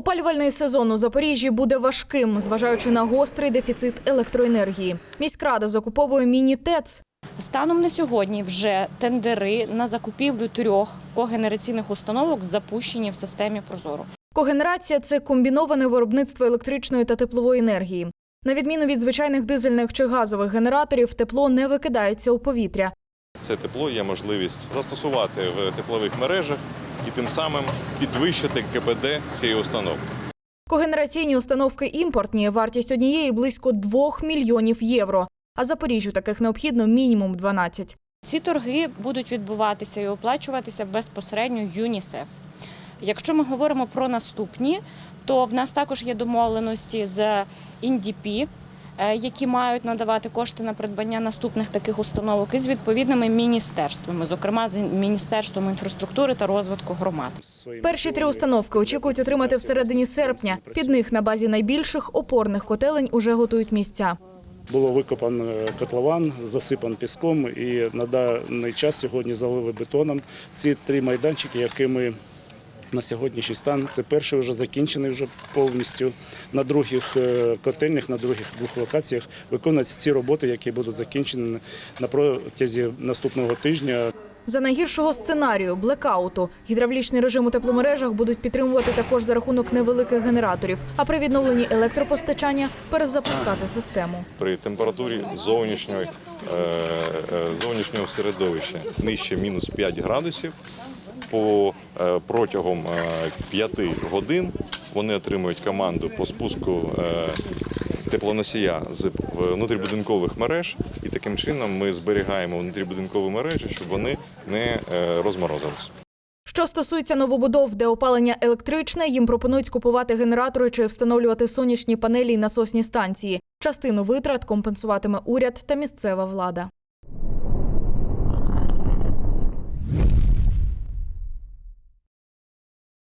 Опалювальний сезон у Запоріжжі буде важким, зважаючи на гострий дефіцит електроенергії. Міськрада закуповує міні-ТЕЦ. Станом на сьогодні вже тендери на закупівлю трьох когенераційних установок запущені в системі Прозоро. Когенерація це комбіноване виробництво електричної та теплової енергії. На відміну від звичайних дизельних чи газових генераторів, тепло не викидається у повітря. Це тепло є можливість застосувати в теплових мережах і тим самим підвищити КПД цієї установки. Когенераційні установки імпортні, вартість однієї близько 2 мільйонів євро. А Запоріжжю таких необхідно мінімум 12. Ці торги будуть відбуватися і оплачуватися безпосередньо ЮНІСЕФ. Якщо ми говоримо про наступні, то в нас також є домовленості з індіпі, які мають надавати кошти на придбання наступних таких установок і з відповідними міністерствами, зокрема з міністерством інфраструктури та розвитку громад. Перші три установки очікують отримати всередині серпня. Під них на базі найбільших опорних котелень уже готують місця. Було викопан е, котлован, засипан піском і на даний час сьогодні залили бетоном. Ці три майданчики, які ми на сьогоднішній стан, це перший вже закінчений вже повністю. На других е, котельнях, на других двох локаціях виконуються ці роботи, які будуть закінчені на протязі наступного тижня. За найгіршого сценарію блекауту гідравлічний режим у тепломережах будуть підтримувати також за рахунок невеликих генераторів. А при відновленні електропостачання перезапускати систему. При температурі зовнішньої, е, е, зовнішнього середовища нижче мінус 5 градусів. По е, протягом 5 годин вони отримують команду по спуску е, теплоносія з внутрібудинкових мереж, і таким чином ми зберігаємо внутрібудинкові мережі, щоб вони не е, розморозилися. Що стосується новобудов, де опалення електричне, їм пропонують купувати генератори чи встановлювати сонячні панелі й насосні станції. Частину витрат компенсуватиме уряд та місцева влада.